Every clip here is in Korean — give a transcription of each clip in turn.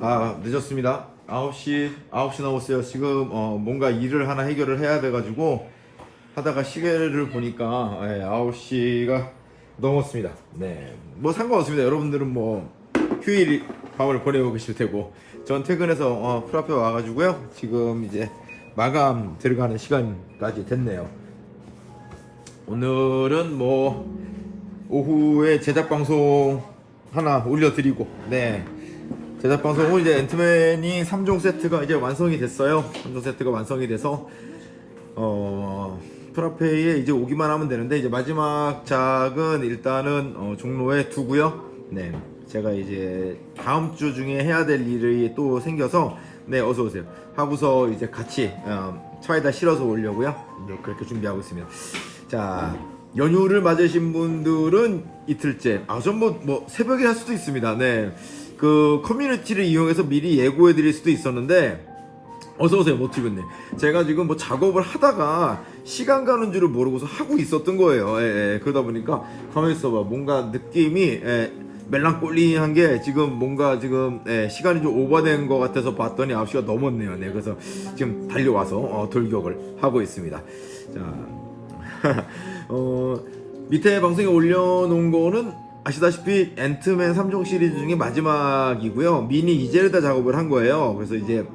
아 늦었습니다. 9시 9시 나왔어요. 지금 어, 뭔가 일을 하나 해결을 해야 돼가지고 하다가 시계를 보니까 예, 9시가 넘었습니다. 네 뭐 상관없습니다. 여러분들은 뭐 휴일 밤을 보내고 계실 테고. 전 퇴근해서 어, 프라페 와가지고요. 지금 이제 마감 들어가는 시간까지 됐네요. 오늘은 뭐 오후에 제작 방송 하나 올려드리고 네 제작 방송은 이제 앤트맨이 3종 세트가 이제 완성이 됐어요. 3종 세트가 완성이 돼서 어 프라페이에 이제 오기만 하면 되는데 이제 마지막 작은 일단은 어, 종로에 두고요. 네 제가 이제 다음 주 중에 해야 될 일이 또 생겨서 네 어서 오세요. 하고서 이제 같이 어, 차에다 실어서 오려고요. 네, 그렇게 준비하고 있습니다. 자 연휴를 맞으신 분들은 이틀째. 아전뭐 뭐 새벽에 할 수도 있습니다. 네 그 커뮤니티를 이용해서 미리 예고해 드릴 수도 있었는데 어서 오세요 모티브님. 제가 지금 뭐 작업을 하다가 시간 가는 줄을 모르고서 하고 있었던 거예요. 예, 예. 그러다 보니까 가만히 있어봐. 뭔가 느낌이 예, 멜랑꼴리한 게 지금 뭔가 지금 예, 시간이 좀 오버된 것 같아서 봤더니 9시가 넘었네요. 네 그래서 지금 달려와서 어, 돌격을 하고 있습니다. 자. 어, 밑에 방송에 올려놓은 거는 아시다시피 앤트맨 3종 시리즈 중에 마지막이고요 미니 이젤다 작업을 한 거예요 그래서 이제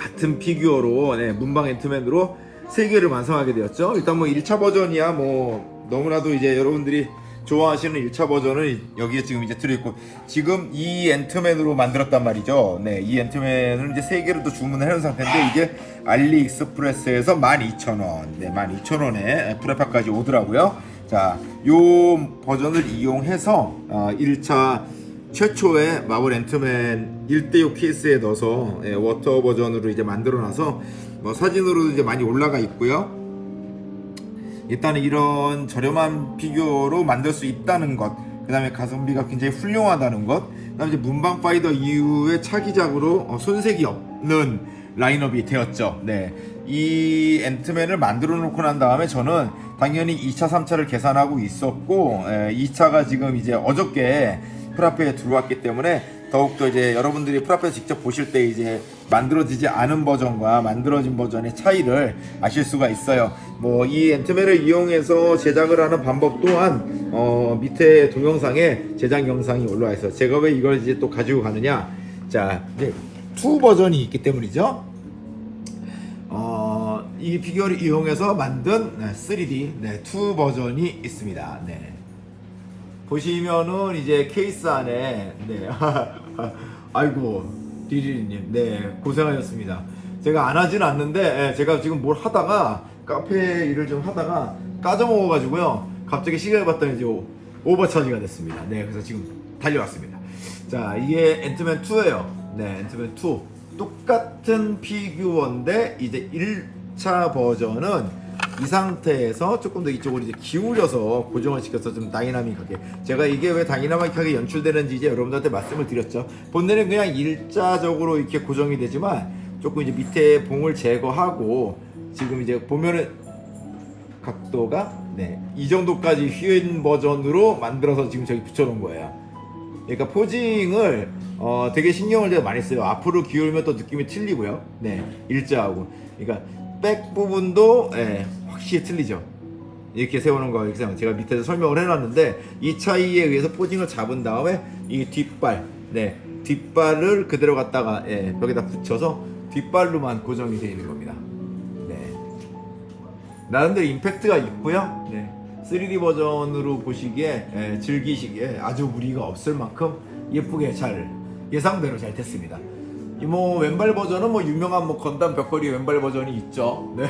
같은 피규어로 네, 문방 앤트맨으로 세 개를 완성하게 되었죠. 일단 뭐 1차 버전이야 뭐 너무나도 이제 여러분들이 좋아하시는 1차 버전은 여기에 지금 이제 들어있고 지금 이 앤트맨으로 만들었단 말이죠. 네, 이 앤트맨을 이제 세 개를 또 주문을 해놓은 상태인데 이게 알리익스프레스에서 12,000원, 네, 12,000원에 프레파까지 오더라고요. 자, 요 버전을 이용해서 어, 1차 최초의 마블 앤트맨 1대6 케이스에 넣어서 예, 워터 버전으로 이제 만들어놔서 뭐 사진으로 이제 많이 올라가 있고요. 일단은 이런 저렴한 피규어로 만들 수 있다는 것, 그 다음에 가성비가 굉장히 훌륭하다는 것, 그 다음에 이제 문방 파이더 이후에 차기작으로 어, 손색이 없는 라인업이 되었죠. 네. 이 앤트맨을 만들어 놓고 난 다음에 저는 당연히 2차, 3차를 계산하고 있었고, 에, 2차가 지금 이제 어저께 프라페에 들어왔기 때문에 더욱더 이제 여러분들이 프라페 직접 보실 때 이제 만들어지지 않은 버전과 만들어진 버전의 차이를 아실 수가 있어요. 뭐 이 앤트맨을 이용해서 제작을 하는 방법 또한 어 밑에 동영상에 제작 영상이 올라와 있어요. 제가 왜 이걸 이제 또 가지고 가느냐? 자, 이제 2 버전이 있기 때문이죠. 어, 이 피규어를 이용해서 만든 네, 3D 네, 2 버전이 있습니다. 네. 보시면은 이제 케이스 안에 네. 아이고 디리님. 네 고생하셨습니다. 제가 안 하진 않는데 예, 제가 지금 뭘 하다가 카페 일을 좀 하다가 까져먹어 가지고요. 갑자기 시간을 봤더니 이제 오- 오버차지가 됐습니다. 네 그래서 지금 달려왔습니다. 자 이게 앤트맨 2예요. 네 앤트맨 2 똑같은 피규어인데 이제 1 차 버전은 이 상태에서 조금 더 이쪽으로 이제 기울여서 고정을 시켜서 좀 다이나믹하게 제가 이게 왜 다이나믹하게 연출되는지 이제 여러분들한테 말씀을 드렸죠 본네는 그냥 일자적으로 이렇게 고정이 되지만 조금 이제 밑에 봉을 제거하고 지금 이제 보면은 각도가 네, 이 정도까지 휘인 버전으로 만들어서 지금 저기 붙여놓은 거예요 그러니까 포징을 어, 되게 신경을 제가 많이 써요. 앞으로 기울면 또 느낌이 틀리고요. 네, 일자하고. 그러니까 백 부분도 예, 확실히 틀리죠. 이렇게 세우는 거 이렇게. 제가 밑에서 설명을 해놨는데 이 차이에 의해서 포징을 잡은 다음에 이 뒷발, 네, 뒷발을 그대로 갖다가 예, 벽에다 붙여서 뒷발로만 고정이 되어 있는 겁니다. 네. 나름대로 임팩트가 있고요. 네. 3D 버전으로 보시기에 예, 즐기시기에 아주 무리가 없을 만큼 예쁘게 잘 예상대로 잘 됐습니다. 이뭐 왼발 버전은 뭐 유명한 뭐 건담 벽걸이 왼발 버전이 있죠. 네.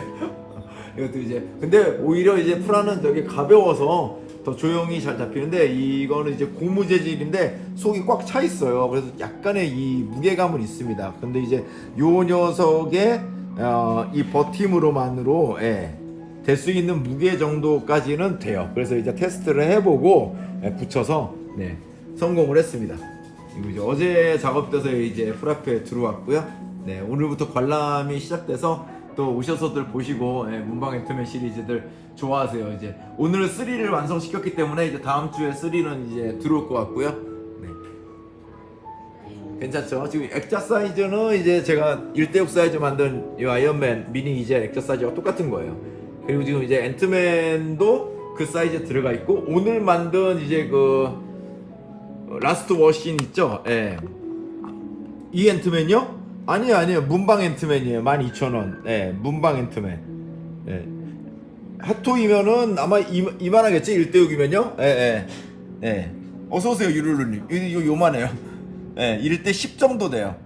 이것도 이제 근데 오히려 이제 프라는 저기 가벼워서 더 조용히 잘 잡히는데 이거는 이제 고무 재질인데 속이 꽉 차 있어요. 그래서 약간의 이 무게감은 있습니다. 근데 이제 요 녀석의 어, 이 버팀으로만으로 예, 될 수 있는 무게 정도까지는 돼요. 그래서 이제 테스트를 해보고 예, 붙여서 네, 성공을 했습니다. 이거 이제 어제 작업돼서 이제 프라페 들어왔고요. 네, 오늘부터 관람이 시작돼서 또 오셔서들 보시고 예, 문방 앤트맨 시리즈들 좋아하세요. 이제 오늘 3를 완성시켰기 때문에 이제 다음 주에 3는 이제 들어올 것 같고요. 네. 괜찮죠? 지금 액자 사이즈는 이제 제가 1대6 사이즈 만든 이 아이언맨 미니 이제 액자 사이즈가 똑같은 거예요. 그리고 지금 이제 앤트맨도 그 사이즈에 들어가 있고 오늘 만든 이제 그 라스트 워신 있죠? 예. 이 앤트맨이요? 아니에요, 아니에요. 문방 앤트맨이에요. 12,000원. 예, 문방 앤트맨. 예. 핫토이면은 아마 이, 이만하겠지? 1대6이면요? 예, 예. 예. 어서오세요, 유루루님. 이- 요, 요만해요. 예, 1대 10 정도 돼요.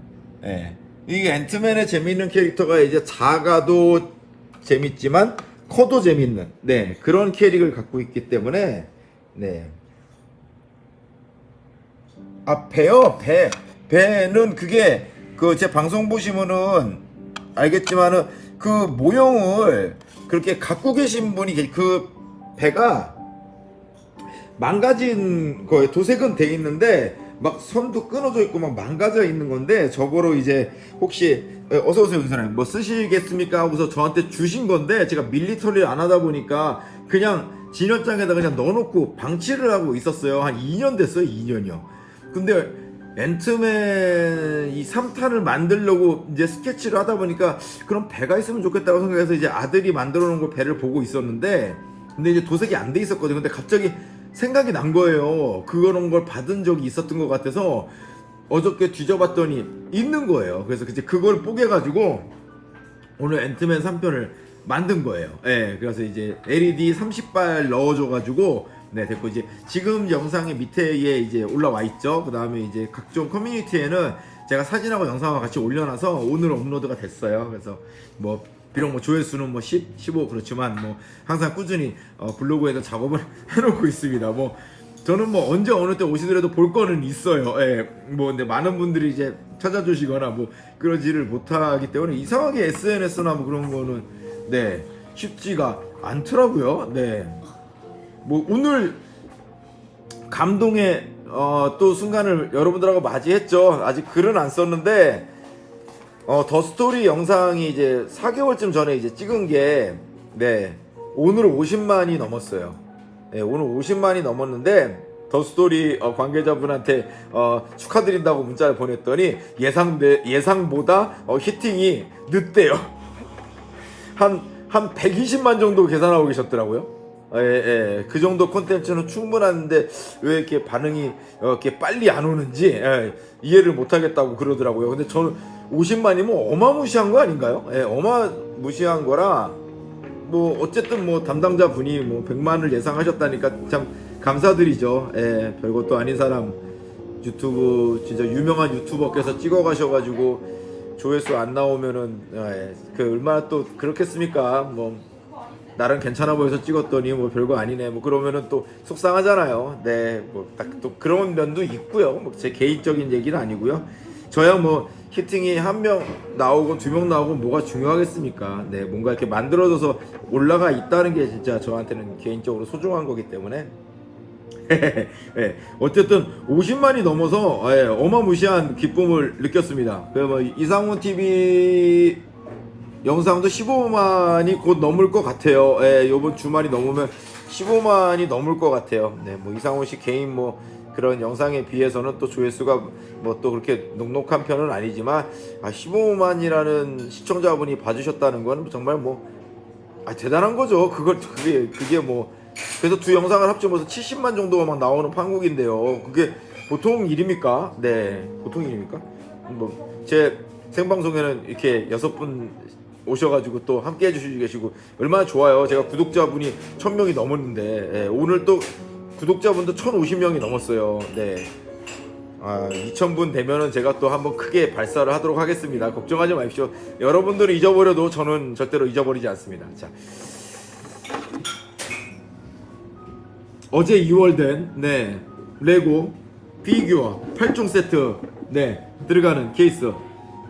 예. 이게 앤트맨의 재밌는 캐릭터가 이제 작아도 재밌지만 커도 재밌는, 네, 그런 캐릭을 갖고 있기 때문에, 네. 아 배요 배. 배는 그게 그 제 방송 보시면은 알겠지만은 그 모형을 그렇게 갖고 계신 분이 계- 그 배가 망가진 거에 도색은 돼 있는데 막 선도 끊어져 있고 막 망가져 있는 건데 저거로 이제 혹시 에, 어서 오세요 윤사님 뭐 쓰시겠습니까? 하고서 저한테 주신 건데 제가 밀리터리를 안 하다 보니까 그냥 진열장에다 그냥 넣어놓고 방치를 하고 있었어요. 한 2년 됐어요 2년이요 근데 앤트맨 이 3탄을 만들려고 이제 스케치를 하다 보니까 그런 배가 있으면 좋겠다고 생각해서 이제 아들이 만들어 놓은 걸 배를 보고 있었는데 근데 이제 도색이 안 돼 있었거든요. 근데 갑자기 생각이 난 거예요. 그런 걸 받은 적이 있었던 것 같아서 어저께 뒤져봤더니 있는 거예요. 그래서 이제 그걸 뽀개가지고 오늘 앤트맨 3편을 만든 거예요. 예, 그래서 이제 LED 30발 넣어줘가지고 네 됐고 이제 지금 영상의 밑에에 이제 올라와 있죠. 그 다음에 이제 각종 커뮤니티에는 제가 사진하고 영상하고 같이 올려놔서 오늘 업로드가 됐어요. 그래서 뭐 비록 뭐 조회수는 뭐 10, 15 그렇지만 뭐 항상 꾸준히 어, 블로그에도 작업을 해놓고 있습니다. 뭐 저는 뭐 언제 어느 때 오시더라도 볼 거는 있어요. 예. 뭐 근데 많은 분들이 이제 찾아주시거나 뭐 그러지를 못하기 때문에 이상하게 SNS나 뭐 그런 거는 네 쉽지가 않더라고요. 네. 뭐 오늘 감동의 어, 또 순간을 여러분들하고 맞이했죠. 아직 글은 안 썼는데 어, 더 스토리 영상이 이제 4개월쯤 전에 이제 찍은 게 네. 오늘 50만이 넘었어요. 네, 오늘 50만이 넘었는데 더 스토리 어, 관계자분한테 어, 축하드린다고 문자를 보냈더니 예상 예상보다 어, 히팅이 늦대요. 한, 한 120만 정도 계산하고 계셨더라고요. 예, 예, 그 정도 콘텐츠는 충분한데 왜 이렇게 반응이 어, 이렇게 빨리 안 오는지 예, 이해를 못 하겠다고 그러더라고요. 근데 저는 50만이면 어마무시한 거 아닌가요? 예, 어마무시한 거라 뭐 어쨌든 뭐 담당자 분이 뭐 100만을 예상하셨다니까 참 감사드리죠. 예, 별것도 아닌 사람 유튜브 진짜 유명한 유튜버께서 찍어가셔가지고 조회수 안 나오면은 예, 그 얼마나 또 그렇겠습니까? 뭐 나름 괜찮아 보여서 찍었더니 뭐 별거 아니네. 뭐 그러면은 또 속상하잖아요. 네, 뭐 딱 또 그런 면도 있고요. 뭐 제 개인적인 얘기는 아니고요. 저야 뭐 히팅이 한 명 나오고 두 명 나오고 뭐가 중요하겠습니까? 네, 뭔가 이렇게 만들어져서 올라가 있다는 게 진짜 저한테는 개인적으로 소중한 거기 때문에. 예, 어쨌든 50만이 넘어서 예, 어마무시한 기쁨을 느꼈습니다. 그뭐 이상훈 TV 영상도 15만이 곧 넘을 것 같아요. 예, 요번 주말이 넘으면 15만이 넘을 것 같아요. 네, 뭐 이상훈 씨 개인 뭐 그런 영상에 비해서는 또 조회수가 뭐 또 그렇게 녹록한 편은 아니지만 아 15만이라는 시청자분이 봐주셨다는 건 정말 뭐 아, 대단한 거죠. 그걸 그게 그게 뭐 그래서 두 영상을 합쳐서 70만 정도가 막 나오는 판국인데요. 그게 보통 일입니까? 네, 보통 일입니까? 뭐 제 생방송에는 이렇게 여섯 분 오셔가지고 또 함께 해주시고 계시고 얼마나 좋아요. 제가 구독자분이 1000명이 넘었는데 예, 오늘 또 구독자분도 1050명이 넘었어요. 네. 아, 2000분 되면은 제가 또 한번 크게 발사를 하도록 하겠습니다. 걱정하지 마십시오. 여러분들이 잊어버려도 저는 절대로 잊어버리지 않습니다. 자. 어제 2월 된, 네, 레고 피규어 8종 세트, 네, 들어가는 케이스.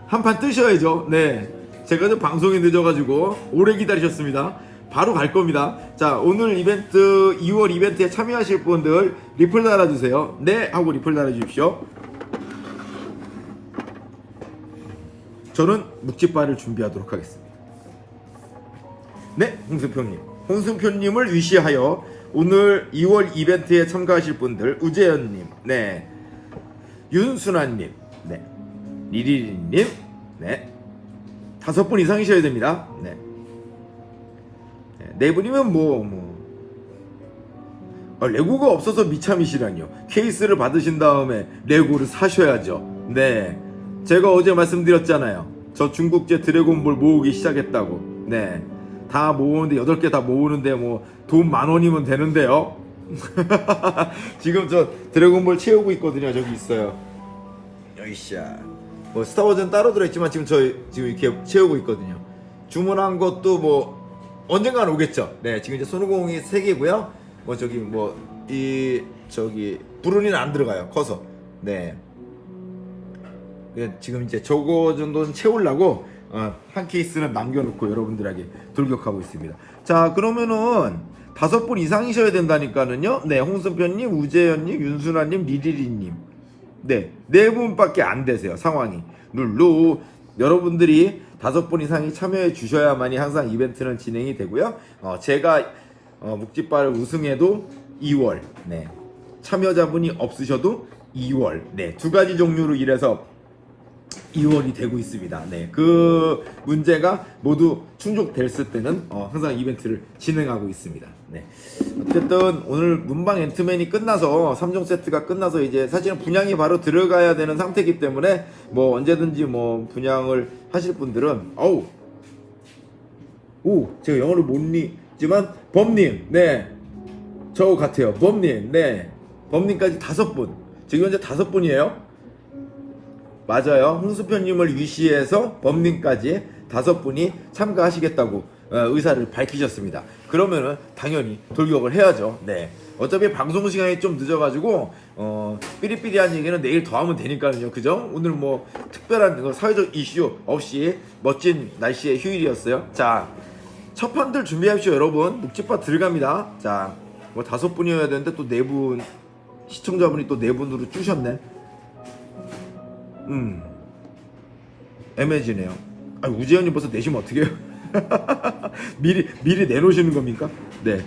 한 판 뜨셔야죠. 네. 제가 좀 방송이 늦어가지고 오래 기다리셨습니다. 바로 갈 겁니다. 자, 오늘 이벤트, 2월 이벤트에 참여하실 분들 리플 달아주세요. 네, 하고 리플 달아주십시오. 저는 묵찌빠를 준비하도록 하겠습니다. 네, 홍승표님. 홍승표님을 위시하여 오늘 2월 이벤트에 참가하실 분들 우재현님, 네, 윤순아님, 네, 리리리님, 네. 다섯 분 이상이셔야 됩니다. 네. 네, 네 분이면 뭐, 뭐. 아, 레고가 없어서 미참이시라뇨. 케이스를 받으신 다음에 레고를 사셔야죠. 네. 제가 어제 말씀드렸잖아요. 저 중국제 드래곤볼 모으기 시작했다고. 네. 다 모으는데, 8개 다 모으는데, 뭐, 돈 만 원이면 되는데요. 지금 저 드래곤볼 채우고 있거든요. 저기 있어요. 여이샤. 뭐 스타워즈는 따로 들어있지만 지금 저 지금 이렇게 채우고 있거든요. 주문한 것도 뭐 언젠가는 오겠죠. 네, 지금 이제 손오공이 세 개고요. 뭐 저기 뭐 이 저기 브루니는 안 들어가요. 커서. 네. 예, 지금 이제 저거 정도는 채우려고 어, 한 케이스는 남겨놓고 여러분들에게 돌격하고 있습니다. 자 그러면은 다섯 분 이상이셔야 된다니까는요. 네, 홍승편님, 우재현님, 윤순아님, 리리리님. 네, 네 분밖에 안 되세요 상황이. 룰루 여러분들이 다섯 분 이상이 참여해 주셔야만이 항상 이벤트는 진행이 되고요. 어, 제가 어, 묵지바를 우승해도 2월. 네. 참여자분이 없으셔도 2월. 네, 두 가지 종류로 일해서 2월이 되고 있습니다. 네, 그 문제가 모두 충족됐을 때는 어, 항상 이벤트를 진행하고 있습니다. 네, 어쨌든 오늘 문방 앤트맨이 끝나서 3종 세트가 끝나서 이제 사실은 분양이 바로 들어가야 되는 상태이기 때문에 뭐 언제든지 뭐 분양을 하실 분들은 어우 오 제가 영어를 못 읽지만 범님 네저 같아요 범님 네 범님까지 다섯 분 지금 현재 다섯 분이에요. 맞아요. 홍수표님을 위시해서 범님까지 다섯 분이 참가하시겠다고 어, 의사를 밝히셨습니다. 그러면은 당연히 돌격을 해야죠. 네. 어차피 방송 시간이 좀 늦어가지고 어 삐리삐리한 얘기는 내일 더 하면 되니까요. 그죠? 오늘 뭐 특별한 그 사회적 이슈 없이 멋진 날씨의 휴일이었어요. 자, 첫 판들 준비하십시오, 여러분. 묵집바 들어갑니다. 자, 뭐 다섯 분이어야 되는데 또 네 분 시청자분이 또 네 분으로 주셨네. 음 애매지네요. 아 우재현이 벌써 내시면 어떡해요? 미리 미리 내놓으시는 겁니까? 네.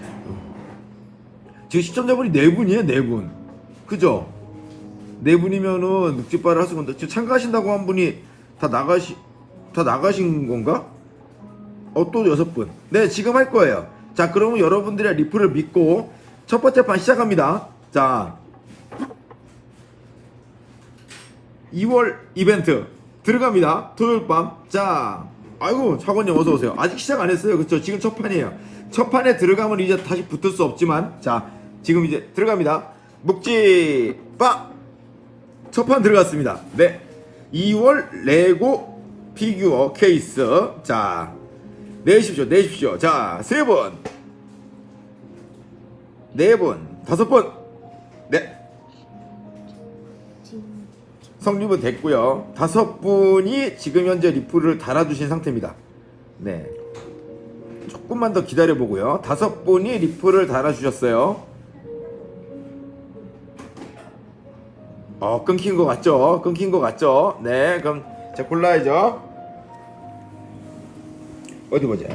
지금 시청자분이 네 분이에요, 네 분. 그죠? 네 분이면은 묵집발을 할 수가 없는데 지금 참가하신다고 한 분이 다 나가시 다 나가신 건가? 어 또 여섯 분. 네 지금 할 거예요. 자 그러면 여러분들의 리플을 믿고 첫 번째 판 시작합니다. 자 2월 이벤트 들어갑니다. 토요일 밤. 자, 아이고 차관님 어서 오세요. 아직 시작 안 했어요. 그렇죠? 지금 첫 판이에요. 첫 판에 들어가면 이제 다시 붙을 수 없지만, 자, 지금 이제 들어갑니다. 묵지 빠. 첫 판 들어갔습니다. 네. 2월 레고 피규어 케이스. 자, 내십시오, 내십시오. 자, 세 번, 네 번, 다섯 번. 성립은 됐고요. 다섯 분이 지금 현재 리플을 달아주신 상태입니다. 네. 조금만 더 기다려 보고요. 다섯 분이 리플을 달아주셨어요. 어, 끊긴 것 같죠? 끊긴 것 같죠? 네, 그럼 제가 골라야죠. 어디 보자.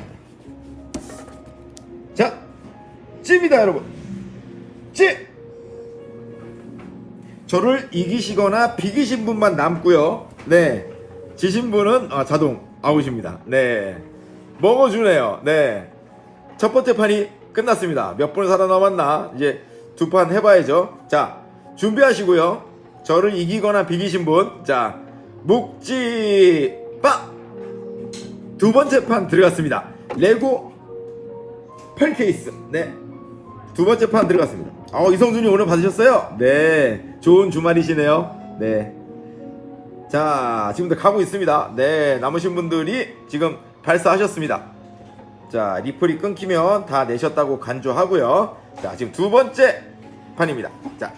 자, 찌입니다, 여러분. 찌! 저를 이기시거나 비기신 분만 남고요. 네. 지신 분은 아, 자동 아웃입니다. 네. 먹어주네요. 네. 첫 번째 판이 끝났습니다. 몇 분 살아남았나? 이제 두 판 해봐야죠. 자, 준비하시고요. 저를 이기거나 비기신 분. 자, 묵지 빠! 두 번째 판 들어갔습니다. 레고 펠 케이스. 네. 두 번째 판 들어갔습니다. 어, 이성준이 오늘 받으셨어요? 네. 좋은 주말이시네요. 네. 자, 지금도 가고 있습니다. 네. 남으신 분들이 지금 발사하셨습니다. 자, 리플이 끊기면 다 내셨다고 간주하고요. 자, 지금 두 번째 판입니다. 자.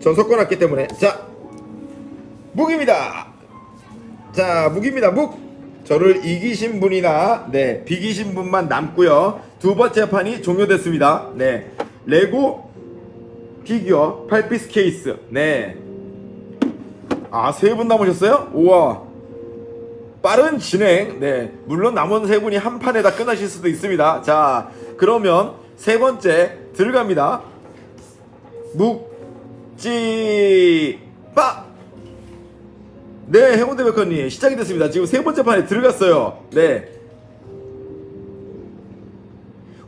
전 섞어놨기 때문에. 자. 묵입니다. 자, 묵입니다. 묵. 저를 이기신 분이나 네 비기신 분만 남고요. 두 번째 판이 종료됐습니다. 네 레고 피규어 8피스 케이스 네. 아 세 분 남으셨어요? 우와 빠른 진행 네 물론 남은 세 분이 한 판에 다 끝나실 수도 있습니다. 자 그러면 세 번째 들어갑니다. 묵지 빠! 네, 해운대 백화님 시작이 됐습니다. 지금 세 번째 판에 들어갔어요. 네.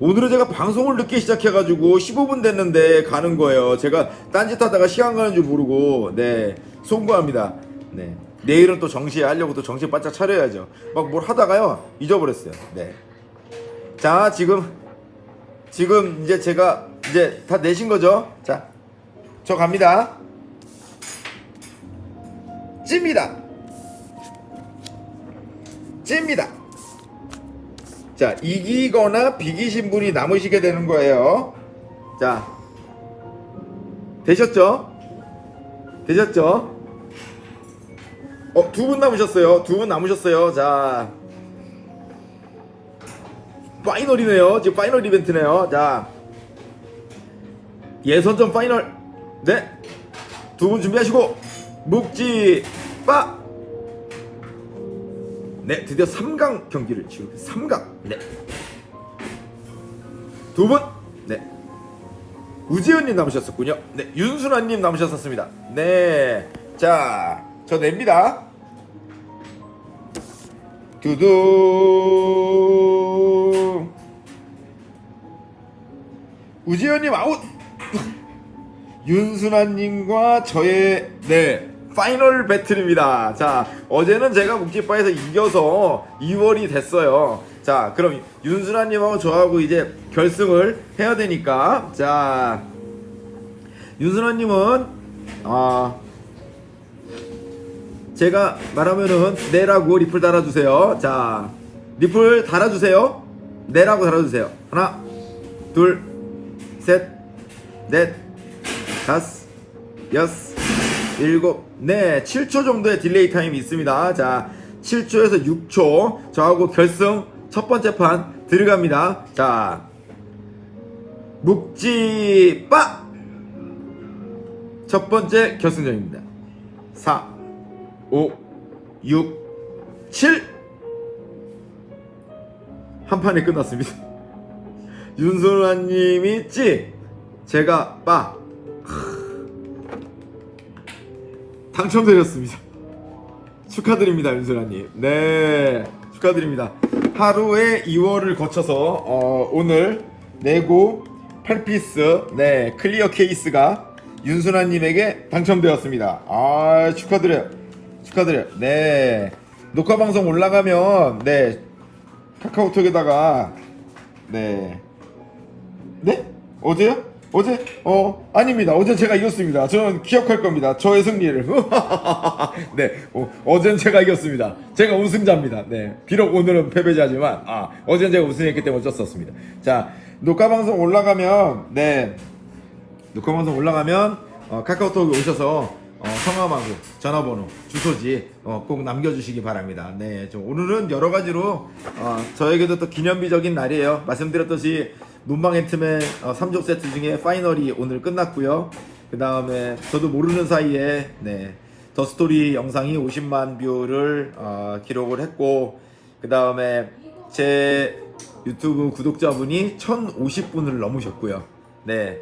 오늘은 제가 방송을 늦게 시작해가지고 15분 됐는데 가는 거예요. 제가 딴짓 하다가 시간 가는 줄 모르고, 네. 송구합니다. 네. 내일은 또 정시에 하려고 또 정신 바짝 차려야죠. 막 뭘 하다가요. 잊어버렸어요. 네. 자, 지금, 지금 이제 제가 이제 다 내신 거죠? 자, 저 갑니다. 찝니다. 찝니다. 자, 이기거나 비기신 분이 남으시게 되는 거예요. 자, 되셨죠? 되셨죠? 어, 두 분 남으셨어요. 두 분 남으셨어요. 자, 파이널이네요. 지금 파이널 이벤트네요. 자, 예선전 파이널. 네. 두 분 준비하시고, 묵지, 빠! 네, 드디어 3강 경기를 치르게 3강. 네. 두 분. 네. 우지현 님 남으셨었군요. 네, 윤순아님 남으셨었습니다. 네. 자, 저 냅니다. 두둥. 우지현 님 아웃. 윤순아님과 저의 네 파이널 배틀입니다. 자 어제는 제가 묵지바에서 이겨서 2월이 됐어요. 자 그럼 윤순아님하고 저하고 이제 결승을 해야 되니까 자 윤순아님은 아 제가 말하면은 네라고 리플 달아주세요. 자 리플 달아주세요. 네라고 달아주세요. 하나 둘 셋 넷 다섯, 여섯, 일곱, 네, 7초 정도의 딜레이 타임이 있습니다. 자, 7초에서 6초. 저하고 결승 첫 번째 판 들어갑니다. 자, 묵지 빠! 첫 번째 결승전입니다. 4, 5, 6, 7! 한 판에 끝났습니다. 윤소라님이 찌, 제가 빠. 당첨되셨습니다. 축하드립니다, 윤수라님. 네, 축하드립니다. 하루에 2월을 거쳐서 어, 오늘 내고 8피스 네 클리어 케이스가 윤순아님에게 당첨되었습니다. 아 축하드려요. 축하드려요. 네 녹화 방송 올라가면 네 카카오톡에다가 네 네? 어제요? 어제? 어, 아닙니다. 어제 제가 이겼습니다. 저는 기억할 겁니다. 저의 승리를. 네, 어, 어젠 제가 이겼습니다. 제가 우승자입니다. 네, 비록 오늘은 패배자지만, 아, 어젠 제가 우승했기 때문에 어쩔 수 없습니다. 자, 녹화 방송 올라가면, 네, 녹화 방송 올라가면, 어, 카카오톡에 오셔서, 어, 성함하고 전화번호, 주소지 어, 꼭 남겨주시기 바랍니다. 네, 좀 오늘은 여러 가지로 어, 저에게도 또 기념비적인 날이에요. 말씀드렸듯이 문방 앤트맨 어, 3종 세트 중에 파이널이 오늘 끝났고요. 그 다음에 저도 모르는 사이에 네, 더 스토리 영상이 50만 뷰를 어, 기록을 했고 그 다음에 제 유튜브 구독자분이 1,050분을 넘으셨고요. 네.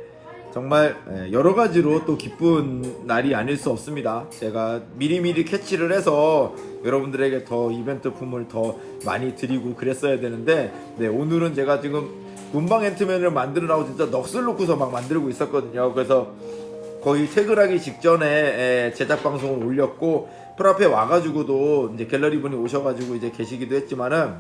정말 예, 여러 가지로 또 기쁜 날이 아닐 수 없습니다. 제가 미리미리 캐치를 해서 여러분들에게 더 이벤트 품을 더 많이 드리고 그랬어야 되는데 네, 오늘은 제가 지금 문방 앤트맨을 만들으라고 진짜 넋을 놓고서 막 만들고 있었거든요. 그래서 거의 퇴근하기 직전에 예, 제작 방송을 올렸고 프라페 와가지고도 이제 갤러리 분이 오셔가지고 이제 계시기도 했지만은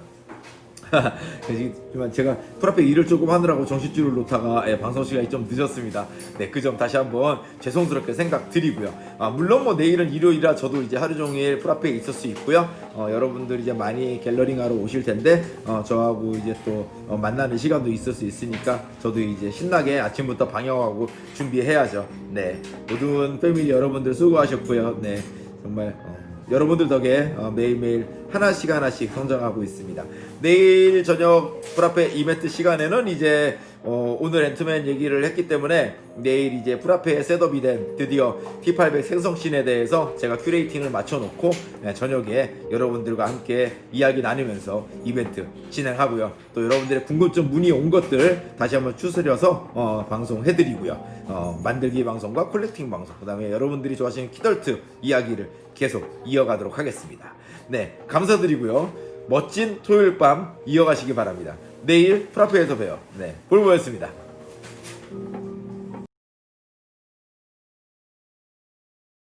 하지만 제가 프라페 일을 조금 하느라고 정신줄을 놓다가 예, 방송 시간이 좀 늦었습니다. 네, 그 점 다시 한번 죄송스럽게 생각드리고요. 아, 물론 뭐 내일은 일요일이라 저도 이제 하루 종일 프라페에 있을 수 있고요. 어, 여러분들 이제 많이 갤러링하러 오실 텐데 어, 저하고 이제 또 어, 만나는 시간도 있을 수 있으니까 저도 이제 신나게 아침부터 방영하고 준비해야죠. 네, 모든 패밀리 여러분들 수고하셨고요. 네, 정말. 어, 여러분들 덕에 어, 매일매일 하나씩 하나씩 성장하고 있습니다. 내일 저녁 프라페 이벤트 시간에는 이제 어, 오늘 앤트맨 얘기를 했기 때문에 내일 이제 프라페에 셋업이 된 드디어 T800 생성씬에 대해서 제가 큐레이팅을 맞춰놓고 네, 저녁에 여러분들과 함께 이야기 나누면서 이벤트 진행하고요. 또 여러분들의 궁금증 문의 온 것들 다시 한번 추스려서 어, 방송해드리고요. 어, 만들기 방송과 콜렉팅 방송, 그 다음에 여러분들이 좋아하시는 키덜트 이야기를 계속 이어가도록 하겠습니다. 네, 감사드리고요. 멋진 토요일 밤 이어가시기 바랍니다. 내일 프라페에서 봬요. 네, 볼보였습니다.